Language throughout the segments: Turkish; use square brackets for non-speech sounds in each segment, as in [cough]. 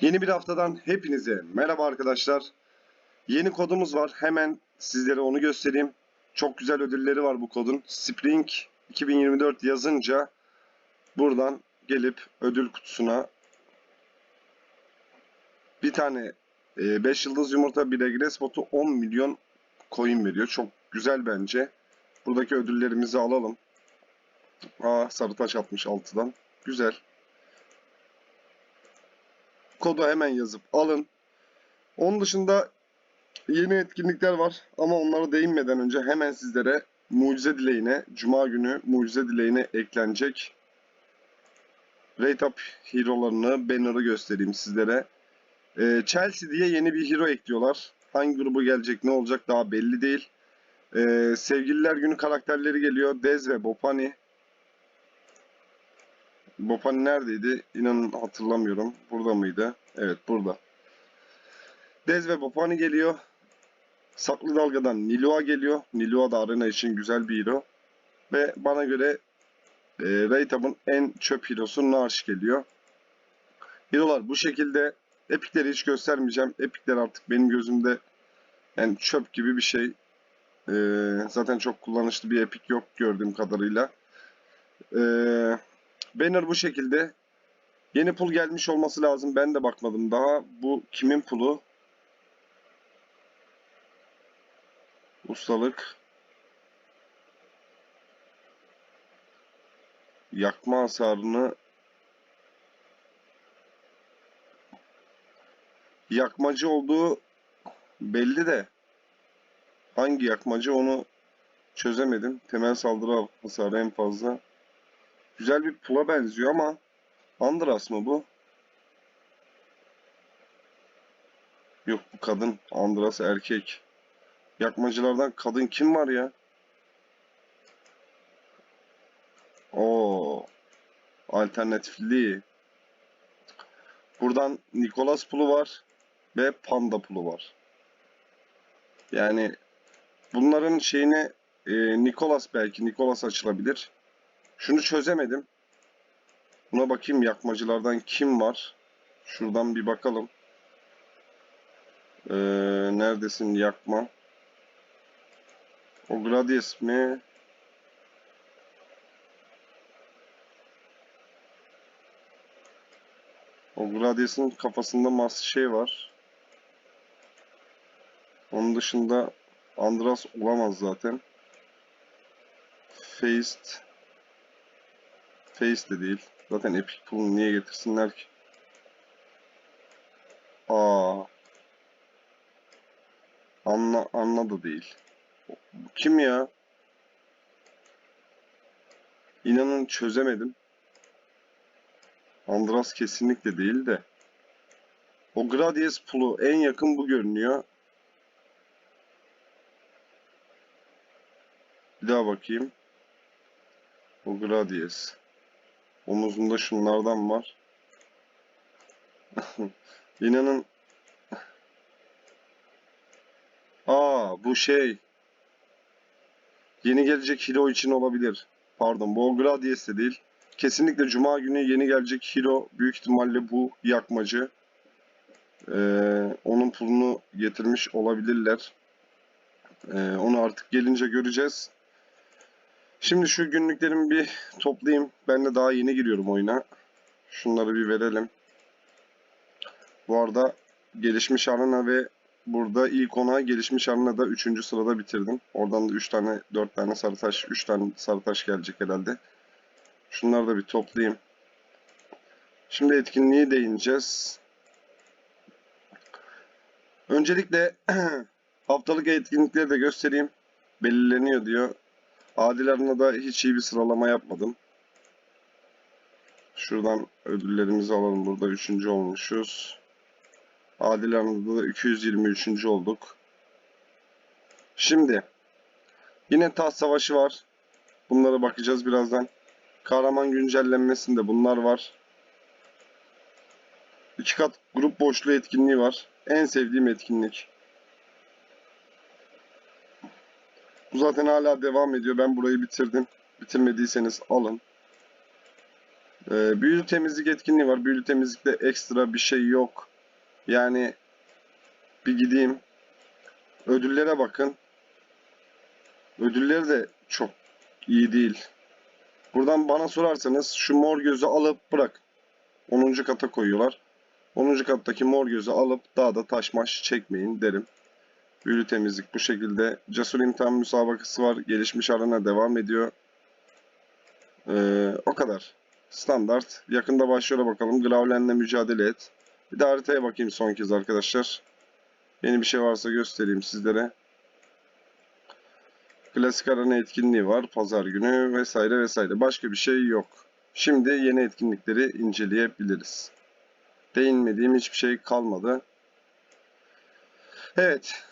Yeni bir haftadan hepinize merhaba arkadaşlar. Yeni kodumuz var. Hemen sizlere onu göstereyim. Çok güzel ödülleri var bu kodun. Spring 2024 yazınca buradan gelip ödül kutusuna bir tane 5 yıldız yumurta bir regres botu 10 milyon coin veriyor. Çok güzel bence. Buradaki ödüllerimizi alalım. Aa sarı taş atmış altıdan. Güzel. Kodu hemen yazıp alın. Onun dışında yeni etkinlikler var ama onlara değinmeden önce hemen sizlere mucize dileğine, cuma günü mucize dileğine eklenecek Rate Up hero'larını, banner'ı göstereyim sizlere. Ee, Chelsea diye yeni bir hero ekliyorlar. Hangi grubu gelecek, ne olacak daha belli değil. Ee, Sevgililer Günü karakterleri geliyor. Dez ve Bopani. Bopani neredeydi? İnanın hatırlamıyorum. Burada mıydı? Evet burada. Dez ve Bopani geliyor. Saklı Dalga'dan Nilua geliyor. Nilua da arena için güzel bir hero. Ve bana göre e, Raytab'ın en çöp hero'su Narsh geliyor. Hero'lar bu şekilde. Epic'leri hiç göstermeyeceğim. Epic'ler artık benim gözümde yani çöp gibi bir şey. E, zaten çok kullanışlı bir epic yok gördüğüm kadarıyla. Eee Banner bu şekilde. Yeni pul gelmiş olması lazım. Ben de bakmadım daha. Bu kimin pulu? Ustalık. Yakma hasarını yakmacı olduğu belli de hangi yakmacı onu çözemedim. Temel saldırı hasarı en fazla. Güzel bir pula benziyor ama Andras mı bu? Yok bu kadın. Andras erkek. Yakmacılardan kadın kim var ya? O alternatifli. Buradan Nicholas pulu var ve Panda pulu var. Yani bunların şeyine e, Nicholas belki Nicholas açılabilir. Şunu çözemedim. Buna bakayım yakmacılardan kim var? Şuradan bir bakalım. Ee, neredesin yakma? O Gradius mi? O Gradius'un kafasında mas şey var. Onun dışında Andras olamaz zaten. Faced Face de değil. Zaten Epic Pool'u niye getirsinler ki? Aa. Anla, Anla da değil. Kim ya? İnanın çözemedim. Andras kesinlikle değil de. O Gradius Pool'u en yakın bu görünüyor. Bir daha bakayım. O Gradius. Omuzunda şunlardan var. [laughs] İnanın. [laughs] Aa bu şey. Yeni gelecek hero için olabilir. Pardon Gradius de değil. Kesinlikle Cuma günü yeni gelecek hero büyük ihtimalle bu yakmacı. Ee, onun pulunu getirmiş olabilirler. Ee, onu artık gelince göreceğiz. Şimdi şu günlüklerimi bir toplayayım. Ben de daha yeni giriyorum oyuna. Şunları bir verelim. Bu arada gelişmiş arena ve burada ilk ona gelişmiş arena da 3. sırada bitirdim. Oradan da 3 tane 4 tane sarı taş 3 tane sarı taş gelecek herhalde. Şunları da bir toplayayım. Şimdi etkinliği değineceğiz. Öncelikle [clears throat] haftalık etkinlikleri de göstereyim. Belirleniyor diyor. Adil Arın'a da hiç iyi bir sıralama yapmadım. Şuradan ödüllerimizi alalım. Burada 3. olmuşuz. Adil Arın'da da 223. olduk. Şimdi yine taht savaşı var. Bunlara bakacağız birazdan. Kahraman güncellenmesinde bunlar var. İki kat grup boşluğu etkinliği var. En sevdiğim etkinlik. Bu zaten hala devam ediyor. Ben burayı bitirdim. Bitirmediyseniz alın. Ee, büyülü temizlik etkinliği var. Büyülü temizlikte ekstra bir şey yok. Yani bir gideyim. Ödüllere bakın. Ödülleri de çok iyi değil. Buradan bana sorarsanız şu mor gözü alıp bırak. 10. kata koyuyorlar. 10. kattaki mor gözü alıp daha da taşmaş çekmeyin derim. Büyülü temizlik bu şekilde. Cesur imtihan müsabakası var. Gelişmiş arena devam ediyor. Ee, o kadar. Standart. Yakında başlıyor bakalım. Gravlen'le mücadele et. Bir de haritaya bakayım son kez arkadaşlar. Yeni bir şey varsa göstereyim sizlere. Klasik arena etkinliği var. Pazar günü vesaire vesaire. Başka bir şey yok. Şimdi yeni etkinlikleri inceleyebiliriz. Değinmediğim hiçbir şey kalmadı. Evet.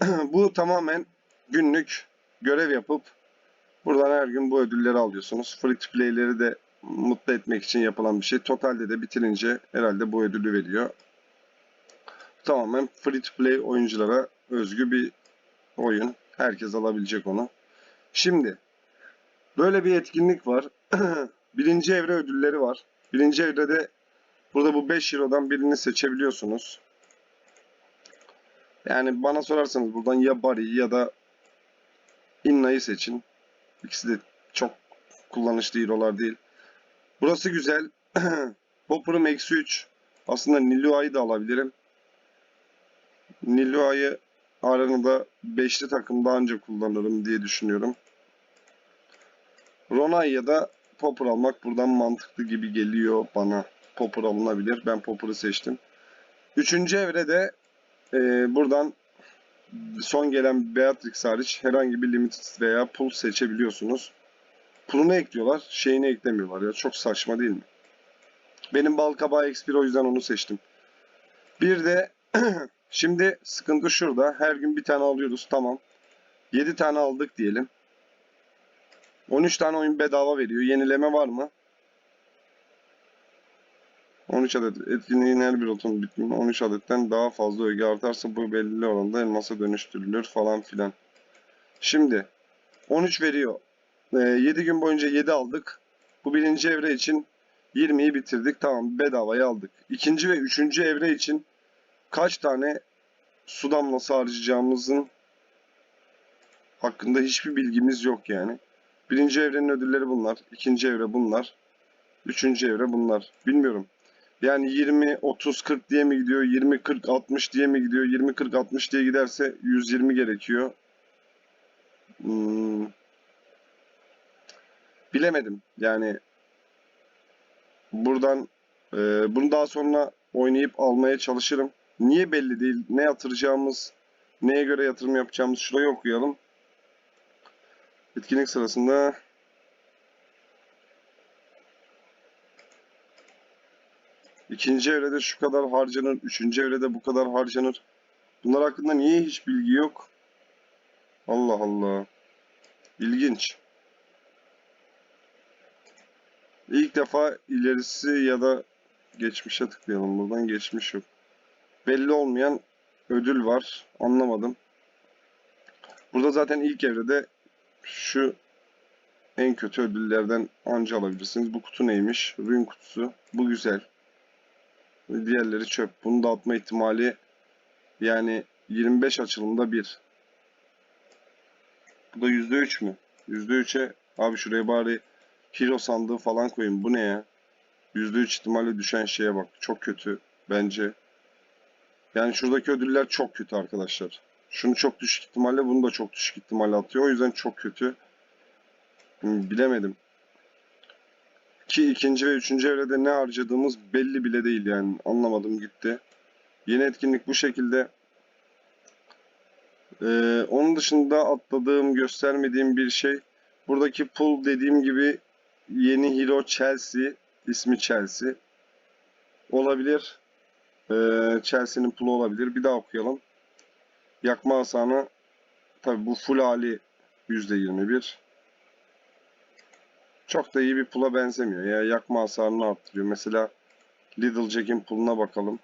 [clears throat] bu tamamen günlük görev yapıp buradan her gün bu ödülleri alıyorsunuz. Free to play'leri de mutlu etmek için yapılan bir şey. Totalde de bitirince herhalde bu ödülü veriyor. Tamamen free to play oyunculara özgü bir oyun. Herkes alabilecek onu. Şimdi böyle bir etkinlik var. [clears throat] Birinci evre ödülleri var. Birinci evrede burada bu 5 Euro'dan birini seçebiliyorsunuz. Yani bana sorarsanız buradan ya Bari ya da Inna'yı seçin. İkisi de çok kullanışlı hero'lar değil. Burası güzel. [clears throat] Popper'ım eksi 3. Aslında Nilua'yı da alabilirim. Nilua'yı aranada 5'li takımda anca kullanırım diye düşünüyorum. Ronay ya da Popper almak buradan mantıklı gibi geliyor bana. Popper alınabilir. Ben Popper'ı seçtim. Üçüncü evrede e, buradan son gelen Beatrix hariç herhangi bir limited veya pool seçebiliyorsunuz. Pool'unu ekliyorlar. Şeyini eklemiyorlar ya. Çok saçma değil mi? Benim Balkabağı X1 o yüzden onu seçtim. Bir de [clears throat] şimdi sıkıntı şurada. Her gün bir tane alıyoruz. Tamam. 7 tane aldık diyelim. 13 tane oyun bedava veriyor. Yenileme var mı? 13 adet etkinliğin her bir rotunun bitiminde 13 adetten daha fazla öge artarsa bu belirli oranda elmasa dönüştürülür falan filan. Şimdi 13 veriyor. Ee, 7 gün boyunca 7 aldık. Bu birinci evre için 20'yi bitirdik. Tamam bedavaya aldık. İkinci ve üçüncü evre için kaç tane su damlası harcayacağımızın hakkında hiçbir bilgimiz yok yani. Birinci evrenin ödülleri bunlar. ikinci evre bunlar. Üçüncü evre bunlar. Bilmiyorum. Yani 20, 30, 40 diye mi gidiyor? 20, 40, 60 diye mi gidiyor? 20, 40, 60 diye giderse 120 gerekiyor. Hmm. Bilemedim. Yani buradan e, bunu daha sonra oynayıp almaya çalışırım. Niye belli değil? Ne yatıracağımız, neye göre yatırım yapacağımız şurayı okuyalım. Etkinlik sırasında ikinci evrede şu kadar harcanır, üçüncü evrede bu kadar harcanır. Bunlar hakkında niye hiç bilgi yok? Allah Allah. İlginç. İlk defa ilerisi ya da geçmişe tıklayalım buradan. Geçmiş yok. Belli olmayan ödül var. Anlamadım. Burada zaten ilk evrede şu en kötü ödüllerden anca alabilirsiniz. Bu kutu neymiş? Rune kutusu. Bu güzel. Diğerleri çöp. Bunu da atma ihtimali yani 25 açılımda bir. Bu da %3 mü? %3'e abi şuraya bari hero sandığı falan koyayım. Bu ne ya? %3 ihtimalle düşen şeye bak. Çok kötü bence. Yani şuradaki ödüller çok kötü arkadaşlar. Şunu çok düşük ihtimalle bunu da çok düşük ihtimalle atıyor. O yüzden çok kötü. Hmm, Bilemedim. Ki ikinci ve üçüncü evrede ne harcadığımız belli bile değil yani. Anlamadım gitti. Yeni etkinlik bu şekilde. Ee, onun dışında atladığım, göstermediğim bir şey. Buradaki pool dediğim gibi yeni hero Chelsea. ismi Chelsea. Olabilir. Ee, Chelsea'nin pool'u olabilir. Bir daha okuyalım. Yakma hasarı tabi bu full hali %21. Çok da iyi bir pula benzemiyor. Ya yakma hasarını arttırıyor. Mesela Little Jack'in puluna bakalım.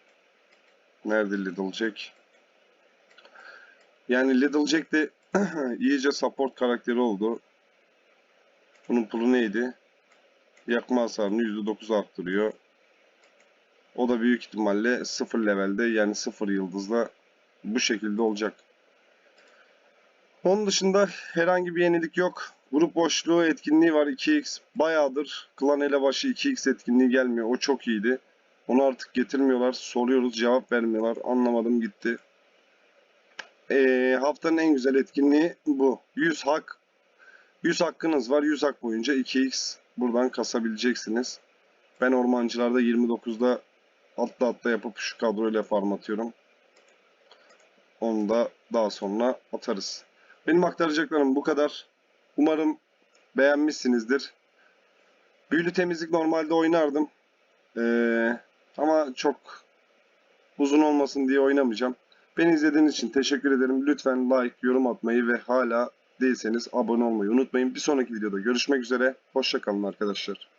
Nerede Little Jack? Yani Little Jack de [clears throat] iyice support karakteri oldu. Bunun pulu neydi? Yakma hasarını %9 arttırıyor. O da büyük ihtimalle 0 levelde yani 0 yıldızla bu şekilde olacak. Onun dışında herhangi bir yenilik yok. Grup boşluğu etkinliği var 2x. Bayağıdır klan elebaşı 2x etkinliği gelmiyor. O çok iyiydi. Onu artık getirmiyorlar. Soruyoruz cevap vermiyorlar. Anlamadım gitti. Ee, haftanın en güzel etkinliği bu. 100 hak 100 hakkınız var. 100 hak boyunca 2x buradan kasabileceksiniz. Ben ormancılarda 29'da atla atla yapıp şu kadroyla farm atıyorum. Onu da daha sonra atarız. Benim aktaracaklarım bu kadar. Umarım beğenmişsinizdir. Büyülü temizlik normalde oynardım. Ee, ama çok uzun olmasın diye oynamayacağım. Beni izlediğiniz için teşekkür ederim. Lütfen like, yorum atmayı ve hala değilseniz abone olmayı unutmayın. Bir sonraki videoda görüşmek üzere. Hoşçakalın arkadaşlar.